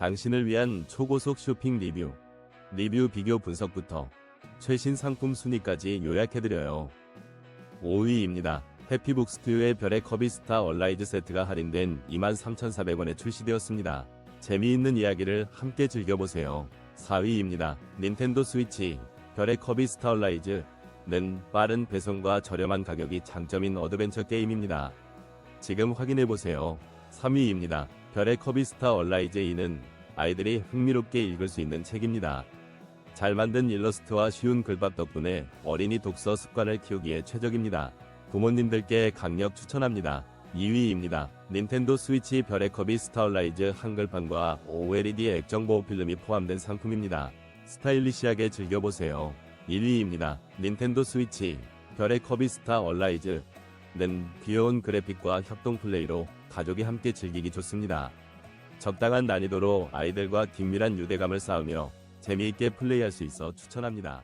당신을 위한 초고속 쇼핑 리뷰, 리뷰 비교 분석부터 최신 상품 순위까지 요약해드려요. 5위입니다. 해피북스튜의 별의 커비스타 얼라이즈 세트가 할인된 23,400원에 출시되었습니다. 재미있는 이야기를 함께 즐겨보세요. 4위입니다. 닌텐도 스위치 별의 커비스타 얼라이즈는 빠른 배송과 저렴한 가격이 장점인 어드벤처 게임입니다. 지금 확인해보세요. 3위입니다. 별의 커비 스타 얼라이즈 2는 아이들이 흥미롭게 읽을 수 있는 책입니다. 잘 만든 일러스트와 쉬운 글밥 덕분에 어린이 독서 습관을 키우기에 최적입니다. 부모님들께 강력 추천합니다. 2위입니다. 닌텐도 스위치 별의 컵이 스타얼라이즈 한글판과 OLED 액정 보호 필름이 포함된 상품입니다. 스타일리시하게 즐겨보세요. 1위입니다. 닌텐도 스위치 별의 컵이 스타 얼라이즈 는 귀여운 그래픽과 협동 플레이로 가족이 함께 즐기기 좋습니다. 적당한 난이도로 아이들과 긴밀한 유대감을 쌓으며 재미있게 플레이할 수 있어 추천합니다.